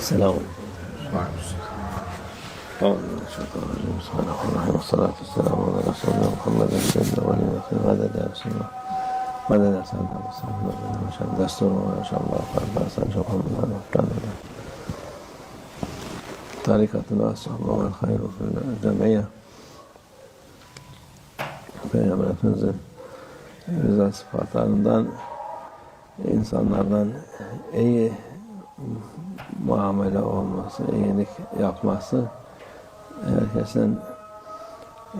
Selam. Euzubillahimineşşeytanirracim. Bismillahirrahmanirrahim. Salatu selamu ala Resulüne Muhammedin seyyidina ve nimetin ve de Resulullah. Ve de sen de Resulullah. Ve desturu ve farda sen çok hamdülillah. Efkanlıdır. Tarikatına sahbu vel hayru fil cemiyye. Peygamber Efendimiz'in güzel sıfatlarından insanlardan iyi muamele olması, iyilik yapması, herkesin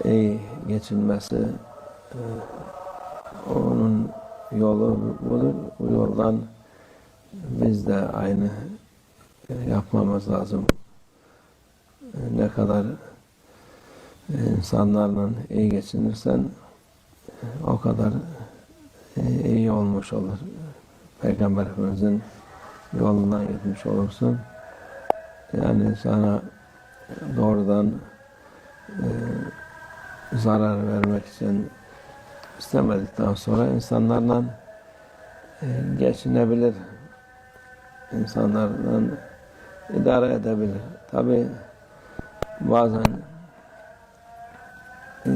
iyi geçinmesi, e, onun yolu budur. Bu yoldan biz de aynı yapmamız lazım. Ne kadar insanlarla iyi geçinirsen o kadar iyi olmuş olur. Peygamber Efendimiz'in yolundan gitmiş olursun. Yani sana doğrudan e, zarar vermek için istemedikten sonra insanlarla e, geçinebilir. İnsanlarla idare edebilir. Tabi bazen e,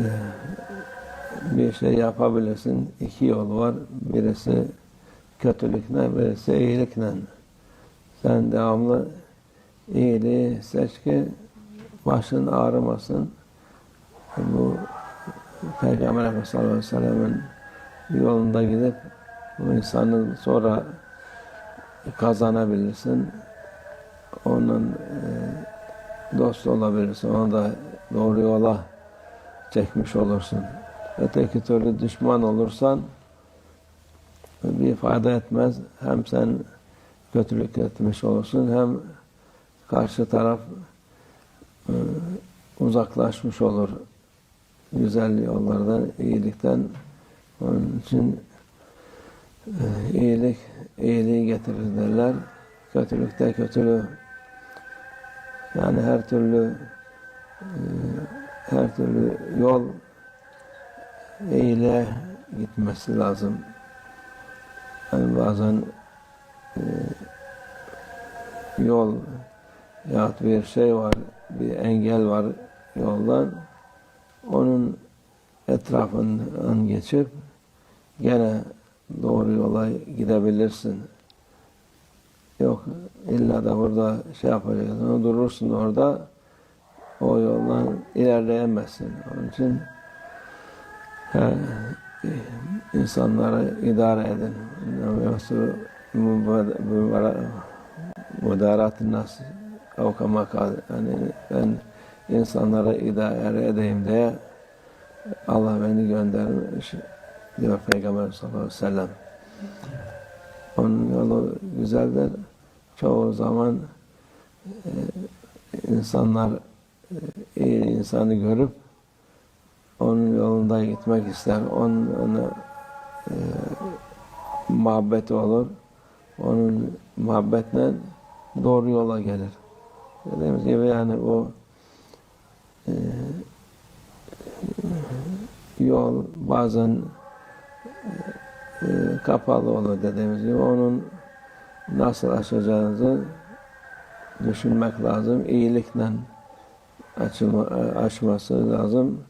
bir şey yapabilirsin. İki yol var. Birisi kötülükle, birisi iyilikle. Sen devamlı iyiliği seç ki başın ağrımasın. Bu Peygamber Efendimiz sallallahu yolunda gidip bu insanı sonra kazanabilirsin. Onun e, dost olabilirsin. Onu da doğru yola çekmiş olursun. Öteki türlü düşman olursan bir fayda etmez. Hem sen kötülük etmiş olursun hem karşı taraf e, uzaklaşmış olur güzel yollardan, iyilikten. Onun için e, iyilik iyiliği getirir derler. Kötülükte kötülüğü yani her türlü e, her türlü yol iyiliğe gitmesi lazım. Yani bazen e, yol yahut bir şey var, bir engel var yoldan. Onun etrafından geçip gene doğru yola gidebilirsin. Yok illa da burada şey yapacaksın, durursun orada o yoldan ilerleyemezsin. Onun için he, insanları idare edin. Müdaratın nas avkama yani ben insanlara idare edeyim diye Allah beni göndermiş diyor Peygamber sallallahu aleyhi ve sellem. Onun yolu güzeldir. Çoğu zaman e, insanlar e, iyi insanı görüp onun yolunda gitmek ister. Onun ona, e, muhabbeti olur. Onun muhabbetle doğru yola gelir. Dediğimiz gibi yani o e, yol bazen e, kapalı olur dediğimiz gibi onun nasıl aşacağınızı düşünmek lazım. İyilikle açılma, açması lazım.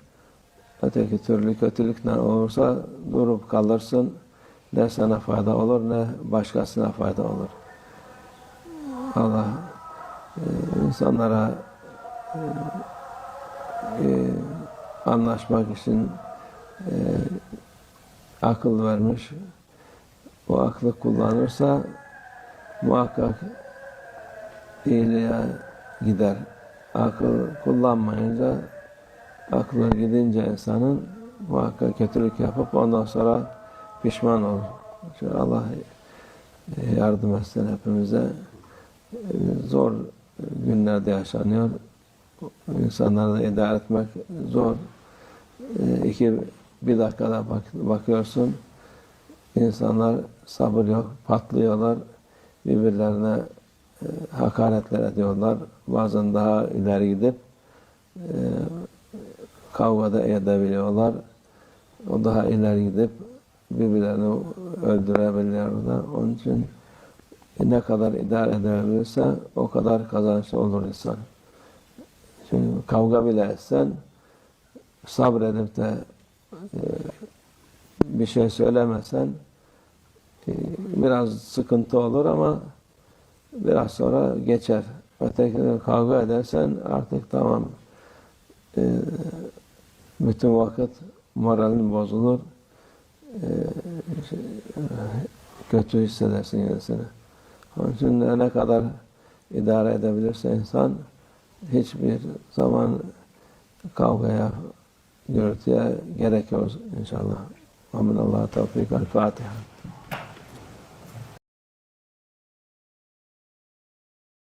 Öteki türlü kötülükle olursa durup kalırsın. Ne sana fayda olur ne başkasına fayda olur. Allah e, insanlara e, e, anlaşmak için akıl vermiş. O aklı kullanırsa muhakkak iyiliğe gider. Akıl kullanmayınca aklı gidince insanın muhakkak kötülük yapıp ondan sonra pişman olur. Allah yardım etsin hepimize. Zor günlerde yaşanıyor. İnsanları da idare etmek zor. İki, bir dakikada bak, bakıyorsun insanlar sabır yok, patlıyorlar. Birbirlerine e, hakaretler ediyorlar. Bazen daha ileri gidip e, kavgada edebiliyorlar. O daha ileri gidip birbirlerini öldürebiliyorlar. Onun için E, ne kadar idare edebilirse o kadar kazançlı olur insan. Şimdi kavga bile etsen sabredip de e, bir şey söylemesen e, biraz sıkıntı olur ama biraz sonra geçer. Ötekine kavga edersen artık tamam e, bütün vakit moralin bozulur. E, şey, e, kötü hissedersin kendisini. Onun için ne kadar idare edebilirse insan hiçbir zaman kavgaya, gürültüye gerek yok inşallah. Amin Allah tevfik. El Fatiha.